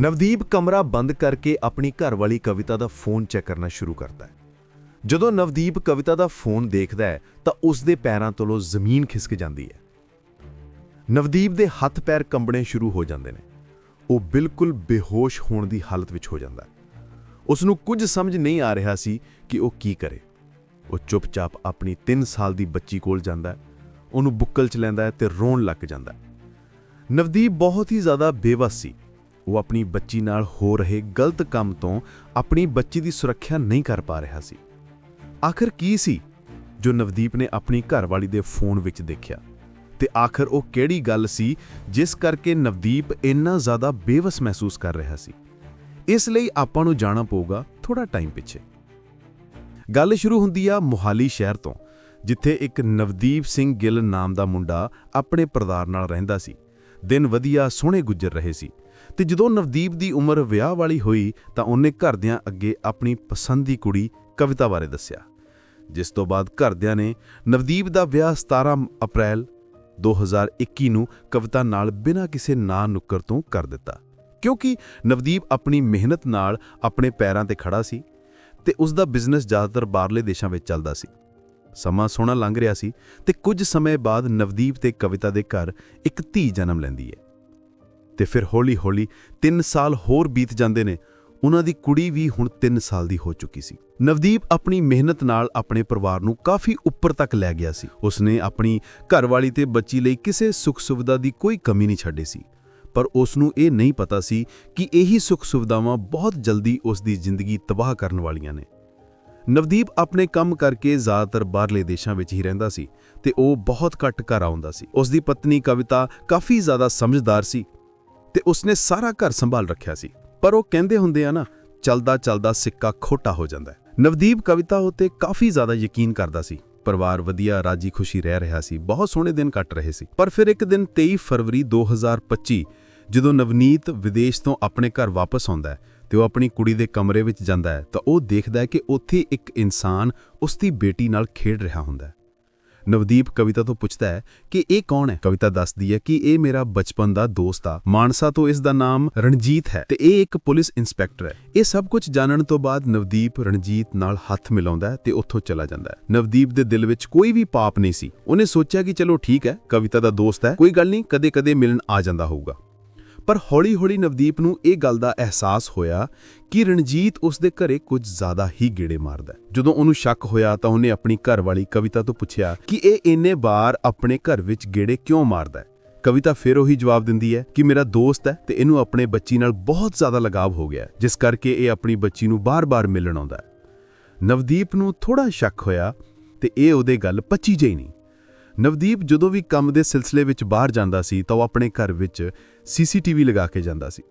ਨਵਦੀਪ ਕਮਰਾ ਬੰਦ ਕਰਕੇ ਆਪਣੀ ਘਰ ਵਾਲੀ ਕਵਿਤਾ ਦਾ ਫੋਨ ਚੈੱਕ ਕਰਨਾ ਸ਼ੁਰੂ ਕਰਦਾ ਹੈ। ਜਦੋਂ ਨਵਦੀਪ ਕਵਿਤਾ ਦਾ ਫੋਨ ਦੇਖਦਾ ਹੈ, ਤਾਂ ਉਸ ਦੇ ਪੈਰਾਂ ਤੋਂ ਜ਼ਮੀਨ ਖਿਸਕ ਜਾਂਦੀ ਹੈ। ਨਵਦੀਪ ਦੇ ਹੱਥ ਪੈਰ ਕੰਬਣੇ ਸ਼ੁਰੂ ਹੋ ਜਾਂਦੇ ਨੇ। ਉਹ ਬਿਲਕੁਲ ਬੇਹੋਸ਼ ਹੋਣ ਦੀ ਹਾਲਤ ਵਿੱਚ ਹੋ ਜਾਂਦਾ ਹੈ। ਉਸ ਨੂੰ ਕੁਝ ਸਮਝ ਨਹੀਂ ਆ ਰਿਹਾ ਸੀ ਕਿ ਉਹ ਕੀ ਕਰੇ। ਉਹ ਚੁੱਪਚਾਪ ਆਪਣੀ 3 ਸਾਲ ਦੀ ਬੱਚੀ ਕੋਲ ਜਾਂਦਾ ਹੈ। ਉਹਨੂੰ ਬੁੱਕਲ ਚ ਲੈਂਦਾ ਹੈ ਤੇ ਰੋਣ ਲੱਗ ਜਾਂਦਾ ਹੈ। ਨਵਦੀਪ ਬਹੁਤ ਹੀ ਜ਼ਿਆਦਾ ਬੇਵਸ ਸੀ। ਉਹ ਆਪਣੀ ਬੱਚੀ ਨਾਲ ਹੋ ਰਹੇ ਗਲਤ ਕੰਮ ਤੋਂ ਆਪਣੀ ਬੱਚੀ ਦੀ ਸੁਰੱਖਿਆ ਨਹੀਂ ਕਰ ਪਾ ਰਿਹਾ ਸੀ। ਆਖਰ ਕੀ ਸੀ ਜੋ ਨਵਦੀਪ ਨੇ ਆਪਣੀ ਘਰਵਾਲੀ ਦੇ ਫੋਨ ਵਿੱਚ ਦੇਖਿਆ? ਤੇ ਆਖਰ ਉਹ ਕਿਹੜੀ ਗੱਲ ਸੀ ਜਿਸ ਕਰਕੇ ਨਵਦੀਪ ਇੰਨਾ ਜ਼ਿਆਦਾ ਬੇਵਸ ਮਹਿਸੂਸ ਕਰ ਰਿਹਾ ਸੀ? ਇਸ ਲਈ ਆਪਾਂ ਨੂੰ ਜਾਣਾ ਪਊਗਾ ਥੋੜਾ ਟਾਈਮ ਪਿੱਛੇ। ਗੱਲ ਸ਼ੁਰੂ ਹੁੰਦੀ ਆ ਮੁਹਾਲੀ ਸ਼ਹਿਰ ਤੋਂ, ਜਿੱਥੇ ਇੱਕ ਨਵਦੀਪ ਸਿੰਘ ਗਿੱਲ ਨਾਮ ਦਾ ਮੁੰਡਾ ਆਪਣੇ ਪਰਿਵਾਰ ਨਾਲ ਰਹਿੰਦਾ ਸੀ। ਦਿਨ ਵਧੀਆ ਸੋਹਣੇ ਗੁਜ਼ਰ ਰਹੇ ਸੀ। ਤੇ ਜਦੋਂ ਨਵਦੀਪ ਦੀ ਉਮਰ ਵਿਆਹ ਵਾਲੀ ਹੋਈ ਤਾਂ ਉਹਨੇ ਘਰਦਿਆਂ ਅੱਗੇ ਆਪਣੀ ਪਸੰਦ ਦੀ ਕੁੜੀ ਕਵਿਤਾ ਬਾਰੇ ਦੱਸਿਆ, ਜਿਸ ਤੋਂ ਬਾਅਦ ਘਰਦਿਆਂ ਨੇ ਨਵਦੀਪ ਦਾ ਵਿਆਹ 17 ਅਪ੍ਰੈਲ 2021 ਨੂੰ ਕਵਿਤਾ ਨਾਲ ਬਿਨਾਂ ਕਿਸੇ ਨਾਂ ਨੁੱਕਰ ਤੋਂ ਕਰ ਦਿੱਤਾ। ਕਿਉਂਕਿ ਨਵਦੀਪ ਆਪਣੀ ਮਿਹਨਤ ਨਾਲ ਆਪਣੇ ਪੈਰਾਂ ਤੇ ਖੜਾ ਸੀ ਤੇ ਉਸ ਦਾ ਬਿਜ਼ਨਸ ਜ਼ਿਆਦਾਤਰ ਬਾਹਰਲੇ ਦੇਸ਼ਾਂ ਵਿੱਚ ਚੱਲਦਾ ਸੀ। ਸਮਾਂ ਸੋਹਣਾ ਲੰਘ ਰਿਹਾ ਸੀ ਤੇ ਕੁਝ ਸਮੇਂ ਬਾਅਦ ਨਵਦੀਪ ਤੇ ਕਵਿਤਾ ਦੇ ਘਰ ਇੱਕ ਧੀ ਜਨਮ ਲੈਂਦੀ ਹੈ। ਤੇ ਫਿਰ ਹੌਲੀ-ਹੌਲੀ 3 ਸਾਲ ਹੋਰ ਬੀਤ ਜਾਂਦੇ ਨੇ। ਉਹਨਾਂ ਦੀ ਕੁੜੀ ਵੀ ਹੁਣ 3 ਸਾਲ ਦੀ ਹੋ ਚੁੱਕੀ ਸੀ। ਨਵਦੀਪ ਆਪਣੀ ਮਿਹਨਤ ਨਾਲ ਆਪਣੇ ਪਰਿਵਾਰ ਨੂੰ ਕਾਫੀ ਉੱਪਰ ਤੱਕ ਲੈ ਗਿਆ ਸੀ। ਉਸਨੇ ਆਪਣੀ ਘਰਵਾਲੀ ਤੇ ਬੱਚੀ ਲਈ ਕਿਸੇ ਸੁੱਖ ਸੁਵਿਧਾ ਦੀ ਕੋਈ ਕਮੀ ਨਹੀਂ ਛੱਡੀ ਸੀ। ਪਰ ਉਸ ਨੂੰ ਇਹ ਨਹੀਂ ਪਤਾ ਸੀ ਕਿ ਇਹੀ ਸੁੱਖ ਸੁਵਿਧਾਵਾਂ ਬਹੁਤ ਜਲਦੀ ਉਸ ਦੀ ਜ਼ਿੰਦਗੀ ਤਬਾਹ ਕਰਨ ਵਾਲੀਆਂ ਨੇ। ਨਵਦੀਪ ਆਪਣੇ ਕੰਮ ਕਰਕੇ ਜ਼ਿਆਦਾਤਰ ਬਾਹਰਲੇ ਦੇਸ਼ਾਂ ਵਿੱਚ ਹੀ ਰਹਿੰਦਾ ਸੀ ਤੇ ਉਹ ਬਹੁਤ ਘੱਟ ਘਰ ਆਉਂਦਾ ਸੀ। ਉਸ ਦੀ ਪਤਨੀ ਕਵਿਤਾ ਕਾਫੀ ਜ਼ਿਆਦਾ ਸਮਝਦਾਰ ਸੀ ਤੇ ਉਸਨੇ ਸਾਰਾ ਘਰ ਸੰਭਾਲ ਰੱਖਿਆ ਸੀ। ਪਰ ਉਹ ਕਹਿੰਦੇ ਹੁੰਦੇ ਆ ਨਾ, ਚਲਦਾ ਚਲਦਾ ਸਿੱਕਾ ਖੋਟਾ ਹੋ ਜਾਂਦਾ ਹੈ। ਨਵਦੀਪ ਕਵਿਤਾ ਉਤੇ ਕਾਫੀ ਜ਼ਿਆਦਾ ਯਕੀਨ ਕਰਦਾ ਸੀ। ਪਰਿਵਾਰ ਵਧੀਆ ਰਾਜੀ ਖੁਸ਼ੀ ਰਹਿ ਰਿਹਾ ਸੀ, ਬਹੁਤ ਸੋਹਣੇ ਦਿਨ ਕੱਟ ਰਹੇ ਸੀ। ਪਰ ਫਿਰ ਇੱਕ ਦਿਨ 23 ਫਰਵਰੀ 2025 ਜਦੋਂ ਨਵਨੀਤ ਵਿਦੇਸ਼ ਤੋਂ ਆਪਣੇ ਘਰ ਵਾਪਸ ਆਉਂਦਾ ਹੈ ਤੇ ਉਹ ਆਪਣੀ ਕੁੜੀ ਦੇ ਕਮਰੇ ਵਿੱਚ ਜਾਂਦਾ ਹੈ, ਤਾਂ ਉਹ ਦੇਖਦਾ ਹੈ ਕਿ ਉੱਥੇ ਇੱਕ ਇਨਸਾਨ ਉਸ ਦੀ ਬੇਟੀ ਨਾਲ ਖੇਡ ਰਿਹਾ ਹੁੰਦਾ ਹੈ। ਨਵਦੀਪ ਕਵਿਤਾ ਤੋਂ ਪੁੱਛਦਾ ਹੈ ਕਿ ਇਹ ਕੌਣ ਹੈ? ਕਵਿਤਾ ਦੱਸਦੀ ਹੈ ਕਿ ਇਹ ਮੇਰਾ ਬਚਪਨ ਦਾ ਦੋਸਤ ਆ। ਮਾਨਸਾ ਤੋਂ ਇਸ ਦਾ ਨਾਮ ਰਣਜੀਤ ਹੈ ਤੇ ਇਹ ਇੱਕ ਪੁਲਿਸ ਇੰਸਪੈਕਟਰ ਹੈ। ਇਹ ਸਭ ਕੁਝ ਜਾਣਨ ਤੋਂ ਬਾਅਦ ਨਵਦੀਪ ਰਣਜੀਤ ਨਾਲ ਹੱਥ ਮਿਲਾਉਂਦਾ ਹੈ ਤੇ ਉੱਥੋਂ ਚਲਾ ਜਾਂਦਾ ਹੈ। ਨਵਦੀਪ ਦੇ ਦਿਲ ਵਿੱਚ ਕੋਈ ਵੀ ਪਾਪ ਨਹੀਂ ਸੀ। ਉਹਨੇ ਸੋਚਿਆ ਕਿ ਚਲੋ ਠੀਕ ਹੈ, ਕਵਿਤਾ ਦਾ ਦੋਸਤ ਹੈ, ਕੋਈ ਗੱਲ ਨਹੀਂ, ਕਦੇ-ਕਦੇ ਮਿਲਣ ਆ ਜਾਂਦਾ ਹੋਊਗਾ। ਪਰ ਹੌਲੀ-ਹੌਲੀ ਨਵਦੀਪ ਨੂੰ ਇਹ ਗੱਲ ਦਾ ਅਹਿਸਾਸ ਹੋਇਆ ਕਿ ਰਣਜੀਤ ਉਸ ਦੇ ਘਰੇ ਕੁਝ ਜ਼ਿਆਦਾ ਹੀ ਗੇੜੇ ਮਾਰਦਾ ਜਦੋਂ ਉਹਨੂੰ ਸ਼ੱਕ ਹੋਇਆ ਤਾਂ ਉਹਨੇ ਆਪਣੀ ਘਰਵਾਲੀ ਕਵਿਤਾ ਤੋਂ ਪੁੱਛਿਆ ਕਿ ਇਹ ਇੰਨੇ ਵਾਰ ਆਪਣੇ ਘਰ ਵਿੱਚ ਗੇੜੇ ਕਿਉਂ ਮਾਰਦਾ ਕਵਿਤਾ ਫਿਰ ਉਹੀ ਜਵਾਬ ਦਿੰਦੀ ਹੈ ਕਿ ਮੇਰਾ ਦੋਸਤ ਹੈ ਤੇ ਇਹਨੂੰ ਆਪਣੇ ਬੱਚੀ ਨਾਲ ਬਹੁਤ ਜ਼ਿਆਦਾ ਲਗਾਵ ਹੋ ਗਿਆ ਜਿਸ ਕਰਕੇ ਇਹ ਆਪਣੀ ਬੱਚੀ ਨੂੰ ਬਾਰ-ਬਾਰ ਮਿਲਣ ਆਉਂਦਾ ਨਵਦੀਪ ਨੂੰ ਥੋੜਾ ਸ਼ੱਕ ਹੋਇਆ ਤੇ ਇਹ ਉਹਦੇ ਗੱਲ ਪੱਚੀ ਜਿਹੀ ਨਹੀਂ। ਨਵਦੀਪ ਜਦੋਂ ਵੀ ਕੰਮ ਦੇ ਸਿਲਸਿਲੇ ਵਿੱਚ ਬਾਹਰ ਜਾਂਦਾ ਸੀ ਤਾਂ ਉਹ ਆਪਣੇ ਘਰ ਵਿੱਚ ਸੀਸੀਟੀਵੀ ਲਗਾ ਕੇ ਜਾਂਦਾ ਸੀ।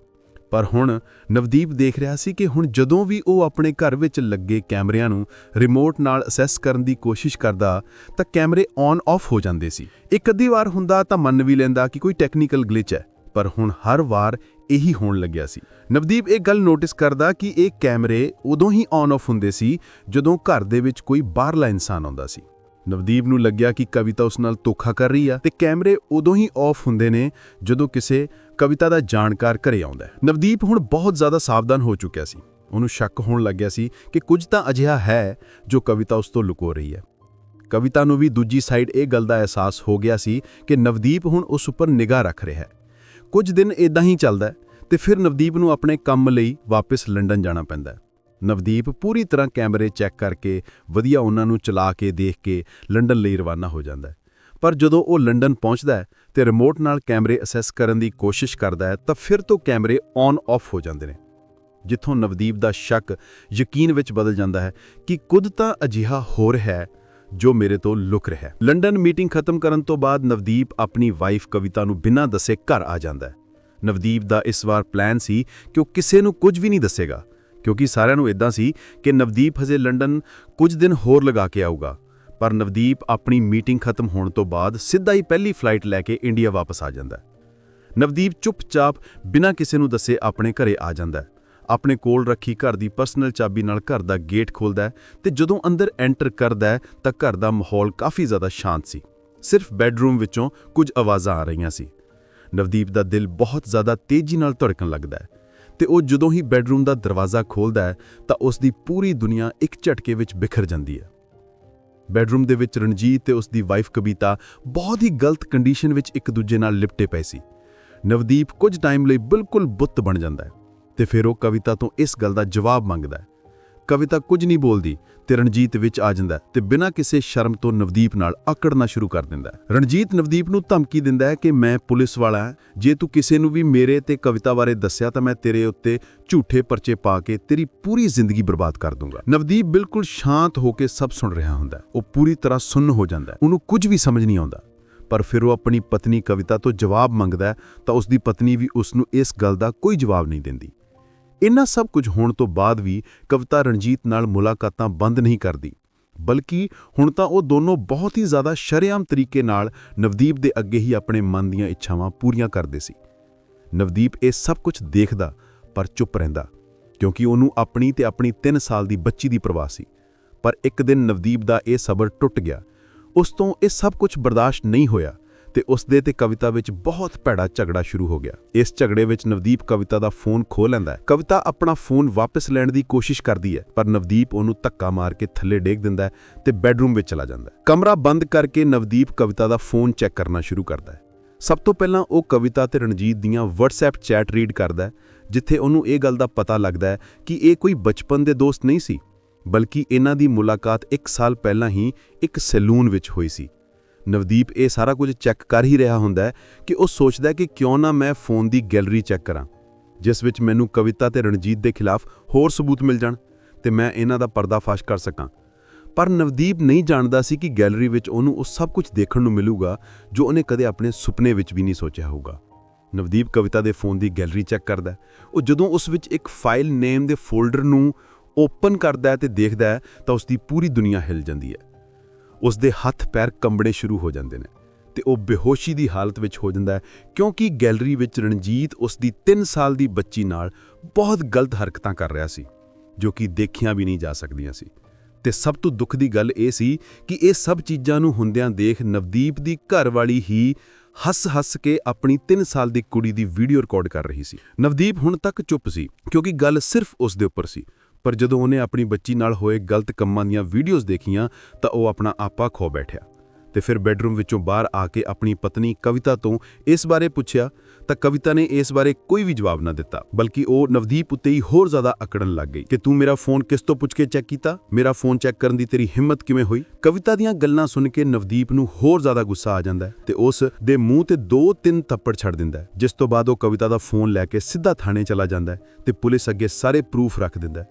ਪਰ ਹੁਣ ਨਵਦੀਪ ਦੇਖ ਰਿਹਾ ਸੀ ਕਿ ਹੁਣ ਜਦੋਂ ਵੀ ਉਹ ਆਪਣੇ ਘਰ ਵਿੱਚ ਲੱਗੇ ਕੈਮਰਿਆਂ ਨੂੰ ਰਿਮੋਟ ਨਾਲ ਅਸੈਸ ਕਰਨ ਦੀ ਕੋਸ਼ਿਸ਼ ਕਰਦਾ ਤਾਂ ਕੈਮਰੇ ਔਨ ਆਫ ਹੋ ਜਾਂਦੇ ਸੀ। ਇੱਕ ਅੱਧੀ ਵਾਰ ਹੁੰਦਾ ਤਾਂ ਮੰਨ ਵੀ ਲੈਂਦਾ ਕਿ ਕੋਈ ਟੈਕਨੀਕਲ ਗਲਿਚ ਹੈ, ਪਰ ਹੁਣ ਹਰ ਵਾਰ ਇਹੀ ਹੋਣ ਲੱਗਿਆ ਸੀ। ਨਵਦੀਪ ਇਹ ਗੱਲ ਨੋਟਿਸ ਕਰਦਾ ਕਿ ਇਹ ਕੈਮਰੇ ਉਦੋਂ ਹੀ ਔਨ ਆਫ ਹੁੰਦੇ ਸੀ ਜਦੋਂ ਘਰ ਦੇ ਵਿੱਚ ਕੋਈ ਬਾਹਰਲਾ ਇਨਸਾਨ ਆਉਂਦਾ ਸੀ। ਨਵਦੀਪ ਨੂੰ ਲੱਗਿਆ ਕਿ ਕਵਿਤਾ ਉਸ ਨਾਲ ਧੋਖਾ ਕਰ ਰਹੀ ਆ ਤੇ ਕੈਮਰੇ ਉਦੋਂ ਹੀ ਆਫ ਹੁੰਦੇ ਨੇ ਜਦੋਂ ਕਿਸੇ ਕਵਿਤਾ ਦਾ ਜਾਣਕਾਰ ਘਰੇ ਆਉਂਦਾ ਹੈ। ਨਵਦੀਪ ਹੁਣ ਬਹੁਤ ਜ਼ਿਆਦਾ ਸਾਵਧਾਨ ਹੋ ਚੁੱਕਿਆ ਸੀ। ਉਹਨੂੰ ਸ਼ੱਕ ਹੋਣ ਲੱਗਿਆ ਸੀ ਕਿ ਕੁਝ ਤਾਂ ਅਜਿਹਾ ਹੈ ਜੋ ਕਵਿਤਾ ਉਸ ਤੋਂ ਲੁਕੋ ਰਹੀ ਹੈ। ਕਵਿਤਾ ਨੂੰ ਵੀ ਦੂਜੀ ਸਾਈਡ ਇਹ ਗੱਲ ਦਾ ਅਹਿਸਾਸ ਹੋ ਗਿਆ ਸੀ ਕਿ ਨਵਦੀਪ ਹੁਣ ਉਸ ਉੱਪਰ ਨਿਗਾਹ ਰੱਖ ਰਿਹਾ ਹੈ। ਕੁਝ ਦਿਨ ਇਦਾਂ ਹੀ ਚੱਲਦਾ ਹੈ ਤੇ ਫਿਰ ਨਵਦੀਪ ਨੂੰ ਆਪਣੇ ਕੰਮ ਲਈ ਵਾਪਸ ਲੰਡਨ ਜਾਣਾ ਪੈਂਦਾ ਹੈ। ਨਵਦੀਪ ਪੂਰੀ ਤਰ੍ਹਾਂ ਕੈਮਰੇ ਚੈੱਕ ਕਰਕੇ ਵਧੀਆ ਉਹਨਾਂ ਨੂੰ ਚਲਾ ਕੇ ਦੇਖ ਕੇ ਲੰਡਨ ਲਈ ਰਵਾਨਾ ਹੋ ਜਾਂਦਾ ਹੈ। ਪਰ ਜਦੋਂ ਉਹ ਲੰਡਨ ਪਹੁੰਚਦਾ ਹੈ ਤੇ ਰਿਮੋਟ ਨਾਲ ਕੈਮਰੇ ਅਸੈਸ ਕਰਨ ਦੀ ਕੋਸ਼ਿਸ਼ ਕਰਦਾ ਹੈ ਤਾਂ ਫਿਰ ਤੋਂ ਕੈਮਰੇ ਔਨ ਆਫ ਹੋ ਜਾਂਦੇ ਨੇ। ਜਿੱਥੋਂ ਨਵਦੀਪ ਦਾ ਸ਼ੱਕ ਯਕੀਨ ਵਿੱਚ ਬਦਲ ਜਾਂਦਾ ਹੈ ਕਿ ਕੁਝ ਤਾਂ ਅਜਿਹਾ ਹੋ ਰਿਹਾ ਹੈ ਜੋ ਮੇਰੇ ਤੋਂ ਲੁਕ ਰਿਹਾ ਹੈ। ਲੰਡਨ ਮੀਟਿੰਗ ਖਤਮ ਕਰਨ ਤੋਂ ਬਾਅਦ ਨਵਦੀਪ ਆਪਣੀ ਵਾਈਫ ਕਵਿਤਾ ਨੂੰ ਬਿਨਾਂ ਦੱਸੇ ਘਰ ਆ ਜਾਂਦਾ ਹੈ। ਨਵਦੀਪ ਦਾ ਇਸ ਵਾਰ ਪਲਾਨ ਸੀ ਕਿ ਉਹ ਕਿਸੇ ਨੂੰ ਕੁਝ ਵੀ ਨਹੀਂ ਦੱਸੇਗਾ। ਕਿਉਂਕਿ ਸਾਰਿਆਂ ਨੂੰ ਇਦਾਂ ਸੀ ਕਿ ਨਵਦੀਪ ਹਜੇ ਲੰਡਨ ਕੁਝ ਦਿਨ ਹੋਰ ਲਗਾ ਕੇ ਆਊਗਾ। ਪਰ ਨਵਦੀਪ ਆਪਣੀ ਮੀਟਿੰਗ ਖਤਮ ਹੋਣ ਤੋਂ ਬਾਅਦ ਸਿੱਧਾ ਹੀ ਪਹਿਲੀ ਫਲਾਈਟ ਲੈ ਕੇ ਇੰਡੀਆ ਵਾਪਸ ਆ ਜਾਂਦਾ ਹੈ। ਨਵਦੀਪ ਚੁੱਪਚਾਪ ਬਿਨਾਂ ਕਿਸੇ ਨੂੰ ਦੱਸੇ ਆਪਣੇ ਘਰੇ ਆ ਜਾਂਦਾ ਆਪਣੇ ਕੋਲ ਰੱਖੀ ਘਰ ਦੀ ਪਰਸਨਲ ਚਾਬੀ ਨਾਲ ਘਰ ਦਾ ਗੇਟ ਖੋਲਦਾ ਹੈ ਤੇ ਜਦੋਂ ਅੰਦਰ ਐਂਟਰ ਕਰਦਾ ਤਾਂ ਘਰ ਦਾ ਮਾਹੌਲ ਕਾਫੀ ਜ਼ਿਆਦਾ ਸ਼ਾਂਤ ਸੀ। ਸਿਰਫ ਬੈੱਡਰੂਮ ਵਿੱਚੋਂ ਕੁਝ ਆਵਾਜ਼ਾਂ ਆ ਰਹੀਆਂ ਸੀ। ਨਵਦੀਪ ਦਾ ਦਿਲ ਬਹੁਤ ਜ਼ਿਆਦਾ ਤੇਜ਼ੀ ਨਾਲ ਧੜਕਣ ਲੱਗਦਾ ਹੈ। ਤੇ ਉਹ ਜਦੋਂ ਹੀ ਬੈੱਡਰੂਮ ਦਾ ਦਰਵਾਜ਼ਾ ਖੋਲਦਾ ਹੈ, ਤਾਂ ਉਸ ਦੀ ਪੂਰੀ ਦੁਨੀਆ ਇੱਕ ਝਟਕੇ ਵਿੱਚ ਬਿਖਰ ਜਾਂਦੀ ਹੈ। ਬੈੱਡਰੂਮ ਦੇ ਵਿੱਚ ਰਣਜੀਤ ਤੇ ਉਸ ਦੀ ਵਾਈਫ ਕਵਿਤਾ ਬਹੁਤ ਹੀ ਗਲਤ ਕੰਡੀਸ਼ਨ ਵਿੱਚ ਇੱਕ ਦੂਜੇ ਨਾਲ ਲਿਪਟੇ ਪਏ ਸੀ। ਨਵਦੀਪ ਕੁਝ ਟਾਈਮ ਲਈ ਬਿਲਕੁਲ ਬੁੱਤ ਬਣ ਜਾਂਦਾ ਹੈ ਤੇ ਫਿਰ ਉਹ ਕਵਿਤਾ ਤੋਂ ਇਸ ਗੱਲ ਦਾ ਜਵਾਬ ਮੰਗਦਾ ਹੈ। ਕਵਿਤਾ ਕੁਝ ਨਹੀਂ ਬੋਲਦੀ। ਤੇ ਰਣਜੀਤ ਵਿੱਚ ਆ ਜਾਂਦਾ ਹੈ ਤੇ ਬਿਨਾਂ ਕਿਸੇ ਸ਼ਰਮ ਤੋਂ ਨਵਦੀਪ ਨਾਲ ਆਕੜਨਾ ਸ਼ੁਰੂ ਕਰ ਦਿੰਦਾ ਰਣਜੀਤ ਨਵਦੀਪ ਨੂੰ ਧਮਕੀ ਦਿੰਦਾ ਹੈ ਕਿ ਮੈਂ ਪੁਲਿਸ ਵਾਲਾ ਹਾਂ। ਜੇ ਤੂੰ ਕਿਸੇ ਨੂੰ ਵੀ ਮੇਰੇ ਤੇ ਕਵਿਤਾ ਬਾਰੇ ਦੱਸਿਆ ਤਾਂ ਮੈਂ ਤੇਰੇ ਉੱਤੇ ਝੂਠੇ ਪਰਚੇ ਪਾ ਕੇ ਤੇਰੀ ਪੂਰੀ ਜ਼ਿੰਦਗੀ ਬਰਬਾਦ ਕਰ ਦੂੰਗਾ। ਨਵਦੀਪ ਬਿਲਕੁਲ ਸ਼ਾਂਤ ਹੋ ਕੇ ਸਭ ਸੁਣ ਰਿਹਾ ਹੁੰਦਾ ਉਹ ਪੂਰੀ ਤਰ੍ਹਾਂ ਸੁੰਨ ਹੋ ਜਾਂਦਾ ਉਹਨੂੰ ਕੁਝ ਵੀ ਸਮਝ ਨਹੀਂ ਆਉਂਦਾ। ਪਰ ਫਿਰ ਉਹ ਆਪਣੀ ਪਤਨੀ ਕਵਿਤਾ ਤੋਂ ਜਵਾਬ ਮੰਗਦਾ ਤਾਂ ਉਸ ਦੀ ਪਤਨੀ ਵੀ ਉਸ ਨੂੰ ਇਸ ਗੱਲ ਦਾ ਕੋਈ ਜਵਾਬ ਨਹੀਂ ਦਿੰਦੀ। ਇੰਨਾ ਸਭ ਕੁਝ ਹੋਣ ਤੋਂ ਬਾਅਦ ਵੀ ਕਵਿਤਾ ਰਣਜੀਤ ਨਾਲ ਮੁਲਾਕਾਤਾਂ ਬੰਦ ਨਹੀਂ ਕਰਦੀ, ਬਲਕਿ ਹੁਣ ਤਾਂ ਉਹ ਦੋਨੋਂ ਬਹੁਤ ਹੀ ਜ਼ਿਆਦਾ ਸ਼ਰੇਆਮ ਤਰੀਕੇ ਨਾਲ ਨਵਦੀਪ ਦੇ ਅੱਗੇ ਹੀ ਆਪਣੇ ਮਨ ਦੀਆਂ ਇੱਛਾਵਾਂ ਪੂਰੀਆਂ ਕਰਦੇ ਸੀ। ਨਵਦੀਪ ਇਹ ਸਭ ਕੁਝ ਦੇਖਦਾ, ਪਰ ਚੁੱਪ ਰਹਿੰਦਾ, ਕਿਉਂਕਿ ਉਹਨੂੰ ਆਪਣੀ ਤੇ ਆਪਣੀ 3 ਸਾਲ ਦੀ ਬੱਚੀ ਦੀ ਪਰਵਾਹ ਸੀ। ਪਰ ਇੱਕ ਦਿਨ ਨਵਦੀਪ ਦਾ ਇਹ ਸਬਰ ਟੁੱਟ ਗਿਆ। ਉਸ ਤੋਂ ਇਹ ਸਭ ਕੁਝ ਬਰਦਾਸ਼ਤ ਨਹੀਂ ਹੋਇਆ। ਤੇ ਉਸ ਦੇ ਤੇ ਕਵਿਤਾ ਵਿੱਚ ਬਹੁਤ ਭੈੜਾ ਝਗੜਾ ਸ਼ੁਰੂ ਹੋ ਗਿਆ। ਇਸ ਝਗੜੇ ਵਿੱਚ ਨਵਦੀਪ ਕਵਿਤਾ ਦਾ ਫੋਨ ਖੋਹ ਲੈਂਦਾ ਹੈ। ਕਵਿਤਾ ਆਪਣਾ ਫੋਨ ਵਾਪਸ ਲੈਣ ਦੀ ਕੋਸ਼ਿਸ਼ ਕਰਦੀ ਹੈ, ਪਰ ਨਵਦੀਪ ਉਹਨੂੰ ਧੱਕਾ ਮਾਰ ਕੇ ਥੱਲੇ ਡੇਗ ਦਿੰਦਾ ਹੈ ਤੇ ਬੈੱਡਰੂਮ ਵਿੱਚ ਚਲਾ ਜਾਂਦਾ ਹੈ। ਕਮਰਾ ਬੰਦ ਕਰਕੇ ਨਵਦੀਪ ਕਵਿਤਾ ਦਾ ਫੋਨ ਚੈੱਕ ਕਰਨਾ ਸ਼ੁਰੂ ਕਰਦਾ ਹੈ। ਸਭ ਤੋਂ ਪਹਿਲਾਂ ਉਹ ਕਵਿਤਾ ਤੇ ਰਣਜੀਤ ਦੀਆਂ WhatsApp ਚੈਟ ਰੀਡ ਕਰਦਾ ਹੈ, ਜਿੱਥੇ ਉਹਨੂੰ ਇਹ ਗੱਲ ਦਾ ਪਤਾ ਲੱਗਦਾ ਹੈ ਕਿ ਇਹ ਕੋਈ ਬਚਪਨ ਦੇ ਦੋਸਤ ਨਹੀਂ ਸੀ, ਬਲਕਿ ਇਹਨਾਂ ਦੀ ਮੁਲਾਕਾਤ 1 ਸਾਲ ਪਹਿਲਾਂ ਹੀ ਇੱਕ ਸੈਲੂਨ ਵਿੱਚ ਹੋਈ ਸੀ। ਨਵਦੀਪ, ਇਹ ਸਾਰਾ ਕੁਝ ਚੈੱਕ ਕਰ ਹੀ ਰਿਹਾ ਹੁੰਦਾ ਹੈ ਕਿ ਉਹ ਸੋਚਦਾ ਹੈ ਕਿ ਕਿਉਂ ਨਾ ਮੈਂ ਫੋਨ ਦੀ ਗੈਲਰੀ ਚੈੱਕ ਕਰਾਂ, ਜਿਸ ਵਿੱਚ ਮੈਨੂੰ ਕਵਿਤਾ ਤੇ ਰਣਜੀਤ ਦੇ ਖਿਲਾਫ ਹੋਰ ਸਬੂਤ ਮਿਲ ਜਾਣ ਤੇ ਮੈਂ ਇਹਨਾਂ ਦਾ ਪਰਦਾਫਾਸ਼ ਕਰ ਸਕਾਂ। ਪਰ ਨਵਦੀਪ ਨਹੀਂ ਜਾਣਦਾ ਸੀ ਕਿ ਗੈਲਰੀ ਵਿੱਚ ਉਹਨੂੰ ਉਹ ਸਭ ਕੁਝ ਦੇਖਣ ਨੂੰ ਮਿਲੂਗਾ ਜੋ ਉਹਨੇ ਕਦੇ ਆਪਣੇ ਸੁਪਨੇ ਵਿੱਚ ਵੀ ਨਹੀਂ ਸੋਚਿਆ ਹੋਊਗਾ। ਨਵਦੀਪ ਕਵਿਤਾ ਦੇ ਫੋਨ ਦੀ ਗੈਲਰੀ ਚੈੱਕ ਕਰਦਾ ਉਹ ਜਦੋਂ ਉਸ ਵਿੱਚ ਇੱਕ ਫਾਈਲ ਨੇਮ ਦੇ ਫੋਲਡਰ ਨੂੰ ਓਪਨ ਕਰਦਾ ਹੈ ਤੇ ਦੇਖਦਾ ਹੈ ਤਾਂ ਉਸ ਦੀ ਪੂਰੀ ਦੁਨੀਆ ਹਿਲ ਜਾਂਦੀ ਹੈ। ਉਸ ਦੇ ਹੱਥ ਪੈਰ ਕੰਬਣੇ ਸ਼ੁਰੂ ਹੋ ਜਾਂਦੇ ਨੇ ਤੇ ਉਹ ਬੇਹੋਸ਼ੀ ਦੀ ਹਾਲਤ ਵਿੱਚ ਹੋ ਜਾਂਦਾ ਹੈ, ਕਿਉਂਕਿ ਗੈਲਰੀ ਵਿੱਚ ਰਣਜੀਤ ਉਸ ਦੀ 3 ਸਾਲ ਦੀ ਬੱਚੀ ਨਾਲ ਬਹੁਤ ਗਲਤ ਹਰਕਤਾਂ ਕਰ ਰਿਹਾ ਸੀ, ਜੋ ਕਿ ਦੇਖੀਆਂ ਵੀ ਨਹੀਂ ਜਾ ਸਕਦੀਆਂ ਸੀ। ਤੇ ਸਭ ਤੋਂ ਦੁੱਖ ਦੀ ਗੱਲ ਇਹ ਸੀ ਕਿ ਇਹ ਸਭ ਚੀਜ਼ਾਂ ਨੂੰ ਹੁੰਦਿਆਂ ਦੇਖ ਨਵਦੀਪ ਦੀ ਘਰਵਾਲੀ ਹੀ ਹੱਸ-ਹੱਸ ਕੇ ਆਪਣੀ 3 ਸਾਲ ਦੀ ਕੁੜੀ ਦੀ ਵੀਡੀਓ ਰਿਕਾਰਡ ਕਰ ਰਹੀ ਸੀ। ਨਵਦੀਪ ਹੁਣ ਤੱਕ ਚੁੱਪ ਸੀ, ਕਿਉਂਕਿ ਗੱਲ ਸਿਰਫ ਉਸ ਦੇ ਉੱਪਰ ਸੀ। ਪਰ ਜਦੋਂ ਉਹਨੇ ਆਪਣੀ ਬੱਚੀ ਨਾਲ ਹੋਏ ਗਲਤ ਕੰਮਾਂ ਦੀਆਂ ਵੀਡੀਓਜ਼ ਦੇਖੀਆਂ, ਤਾਂ ਉਹ ਆਪਣਾ ਆਪਾ ਖੋ ਬੈਠਿਆ। ਤੇ ਫਿਰ ਬੈੱਡਰੂਮ ਵਿੱਚੋਂ ਬਾਹਰ ਆ ਕੇ ਆਪਣੀ ਪਤਨੀ ਕਵਿਤਾ ਤੋਂ ਇਸ ਬਾਰੇ ਪੁੱਛਿਆ, ਤਾਂ ਕਵਿਤਾ ਨੇ ਇਸ ਬਾਰੇ ਕੋਈ ਵੀ ਜਵਾਬ ਨਾ ਦਿੱਤਾ, ਬਲਕਿ ਉਹ ਨਵਦੀਪ ਉੱਤੇ ਹੀ ਹੋਰ ਜ਼ਿਆਦਾ ਅਕੜਨ ਲੱਗ ਗਈ ਕਿ ਤੂੰ ਮੇਰਾ ਫੋਨ ਕਿਸ ਤੋਂ ਪੁੱਛ ਕੇ ਚੈੱਕ ਕੀਤਾ? ਮੇਰਾ ਫੋਨ ਚੈੱਕ ਕਰਨ ਦੀ ਤੇਰੀ ਹਿੰਮਤ ਕਿਵੇਂ ਹੋਈ? ਕਵਿਤਾ ਦੀਆਂ ਗੱਲਾਂ ਸੁਣ ਕੇ ਨਵਦੀਪ ਨੂੰ ਹੋਰ ਜ਼ਿਆਦਾ ਗੁੱਸਾ ਆ ਜਾਂਦਾ ਹੈ ਤੇ ਉਸ ਦੇ ਮੂੰਹ ਤੇ ਦੋ ਤਿੰਨ ਥੱਪੜ ਛੱਡ ਦਿੰਦਾ ਜਿਸ ਤੋਂ ਬਾਅਦ ਉਹ ਕਵਿਤਾ ਦਾ ਫੋਨ ਲੈ ਕੇ ਸਿੱਧਾ ਥਾਣੇ ਚਲਾ ਜਾਂਦਾ ਹੈ ਤੇ ਪੁਲਿਸ ਅੱਗੇ ਸਾਰੇ ਪ੍ਰੂਫ ਰੱਖ ਦਿੰਦਾ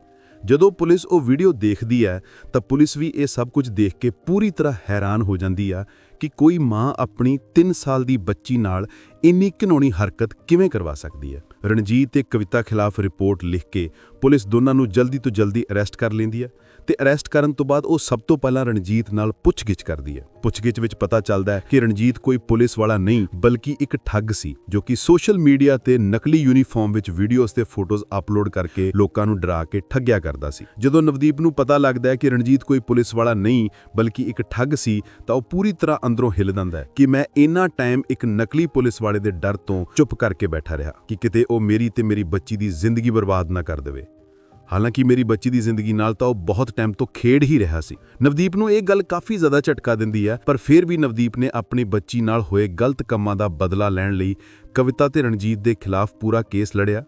ਜਦੋਂ ਪੁਲਿਸ ਉਹ ਵੀਡੀਓ ਦੇਖਦੀ ਹੈ, ਤਾਂ ਪੁਲਿਸ ਵੀ ਇਹ ਸਭ ਕੁਝ ਦੇਖ ਕੇ ਪੂਰੀ ਤਰ੍ਹਾਂ ਹੈਰਾਨ ਹੋ ਜਾਂਦੀ ਆ ਕਿ ਕੋਈ ਮਾਂ ਆਪਣੀ 3 ਸਾਲ ਦੀ ਬੱਚੀ ਨਾਲ ਇੰਨੀ ਘਿਨੌਣੀ ਹਰਕਤ ਕਿਵੇਂ ਕਰਵਾ ਸਕਦੀ ਹੈ? ਰਣਜੀਤ ਤੇ ਕਵਿਤਾ ਖਿਲਾਫ ਰਿਪੋਰਟ ਲਿਖ ਕੇ ਪੁਲਿਸ ਦੋਨਾਂ ਨੂੰ ਜਲਦੀ ਤੋਂ ਜਲਦੀ ਅਰੈਸਟ ਕਰ ਲੈਂਦੀ ਹੈ। ਤੇ ਅਰੈਸਟ ਕਰਨ ਤੋਂ ਬਾਅਦ ਉਹ ਸਭ ਤੋਂ ਪਹਿਲਾਂ ਰਣਜੀਤ ਨਾਲ ਪੁੱਛਗਿੱਛ ਕਰਦੀ ਹੈ। ਪੁੱਛਗਿੱਛ ਵਿੱਚ ਪਤਾ ਚੱਲਦਾ ਹੈ ਕਿ ਰਣਜੀਤ ਕੋਈ ਪੁਲਿਸ ਵਾਲਾ ਨਹੀਂ, ਬਲਕਿ ਇੱਕ ਠੱਗ ਸੀ, ਜੋ ਕਿ ਸੋਸ਼ਲ ਮੀਡੀਆ ਤੇ ਨਕਲੀ ਯੂਨੀਫਾਰਮ ਵਿੱਚ ਵੀਡੀਓਜ਼ ਤੇ ਫੋਟੋਜ਼ ਅਪਲੋਡ ਕਰਕੇ ਲੋਕਾਂ ਨੂੰ ਡਰਾ ਕੇ ਠੱਗਿਆ ਕਰਦਾ ਸੀ। ਜਦੋਂ ਨਵਦੀਪ ਨੂੰ ਪਤਾ ਲੱਗਦਾ ਹੈ ਕਿ ਰਣਜੀਤ ਕੋਈ ਪੁਲਿਸ ਵਾਲਾ ਨਹੀਂ, ਬਲਕਿ ਇੱਕ ਠੱਗ ਸੀ, ਤਾਂ ਉਹ ਪੂਰੀ ਤਰ੍ਹਾਂ ਅੰਦਰੋਂ ਹਿੱਲ ਜਾਂਦਾ ਹੈ ਕਿ ਮੈਂ ਇੰਨਾ ਟਾਈਮ ਇੱਕ ਨਕਲੀ ਪੁਲਿਸ ਵਾਲੇ ਦੇ ਡਰ ਤੋਂ ਚੁੱਪ ਕਰਕੇ ਬੈਠਾ ਰਿਹਾ, ਕਿ ਕਿਤੇ ਉਹ ਮੇਰੀ ਤੇ ਮੇਰੀ ਬੱਚੀ ਦੀ ਜ਼ਿੰਦਗੀ ਬਰਬਾਦ ਨਾ ਕਰ ਦੇਵੇ। ਹਾਲਾਂਕਿ ਮੇਰੀ ਬੱਚੀ ਦੀ ਜ਼ਿੰਦਗੀ ਨਾਲ ਤਾਂ ਉਹ ਬਹੁਤ ਟਾਈਮ ਤੋਂ ਖੇਡ ਹੀ ਰਿਹਾ ਸੀ। ਨਵਦੀਪ ਨੂੰ ਇਹ ਗੱਲ ਕਾਫੀ ਜ਼ਿਆਦਾ ਝਟਕਾ ਦਿੰਦੀ ਹੈ, ਪਰ ਫਿਰ ਵੀ ਨਵਦੀਪ ਨੇ ਆਪਣੀ ਬੱਚੀ ਨਾਲ ਹੋਏ ਗਲਤ ਕੰਮਾਂ ਦਾ ਬਦਲਾ ਲੈਣ ਲਈ ਕਵਿਤਾ ਤੇ ਰਣਜੀਤ ਦੇ ਖਿਲਾਫ ਪੂਰਾ ਕੇਸ ਲੜਿਆ।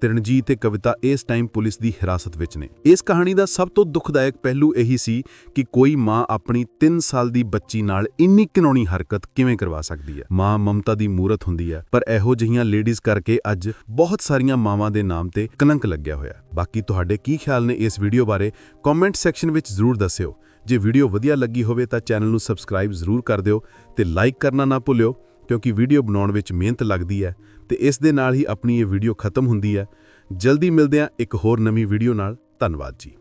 ਤੇ ਰਣਜੀਤ ਤੇ ਕਵਿਤਾ ਇਸ ਟਾਈਮ ਪੁਲਿਸ ਦੀ ਹਿਰਾਸਤ ਵਿੱਚ ਨੇ। ਇਸ ਕਹਾਣੀ ਦਾ ਸਭ ਤੋਂ ਦੁਖਦਾਇਕ ਪਹਿਲੂ ਇਹੀ ਸੀ ਕਿ ਕੋਈ ਮਾਂ ਆਪਣੀ 3 ਸਾਲ ਦੀ ਬੱਚੀ ਨਾਲ ਇੰਨੀ ਘਿਨੌਣੀ ਹਰਕਤ ਕਿਵੇਂ ਕਰਵਾ ਸਕਦੀ ਹੈ? ਮਾਂ ਮਮਤਾ ਦੀ ਮੂਰਤ ਹੁੰਦੀ ਹੈ, ਪਰ ਇਹੋ ਜਿਹੀਆਂ ਲੇਡੀਜ਼ ਕਰਕੇ ਅੱਜ ਬਹੁਤ ਸਾਰੀਆਂ ਮਾਵਾਂ ਦੇ ਨਾਮ ਤੇ ਕਲੰਕ ਲੱਗਿਆ ਹੋਇਆ ਬਾਕੀ ਤੁਹਾਡੇ ਕੀ ਖਿਆਲ ਨੇ ਇਸ ਵੀਡੀਓ ਬਾਰੇ ਕਮੈਂਟ ਸੈਕਸ਼ਨ ਵਿੱਚ ਜ਼ਰੂਰ ਦੱਸਿਓ। ਜੇ ਵੀਡੀਓ ਵਧੀਆ ਲੱਗੀ ਹੋਵੇ ਤਾਂ ਚੈਨਲ ਨੂੰ ਸਬਸਕ੍ਰਾਈਬ ਜ਼ਰੂਰ ਕਰ ਦਿਓ ਤੇ ਲਾਈਕ ਕਰਨਾ ਨਾ ਭੁੱਲਿਓ। ਕਿਉਂਕਿ ਵੀਡੀਓ ਬਣਾਉਣ ਵਿੱਚ ਮਿਹਨਤ ਲੱਗਦੀ ਹੈ ਤੇ ਇਸ ਦੇ ਨਾਲ ਹੀ ਆਪਣੀ ਇਹ ਵੀਡੀਓ ਖਤਮ ਹੁੰਦੀ ਹੈ। ਜਲਦੀ ਮਿਲਦੇ ਹਾਂ ਇੱਕ ਹੋਰ ਨਵੀਂ ਵੀਡੀਓ ਨਾਲ। ਧੰਨਵਾਦ ਜੀ।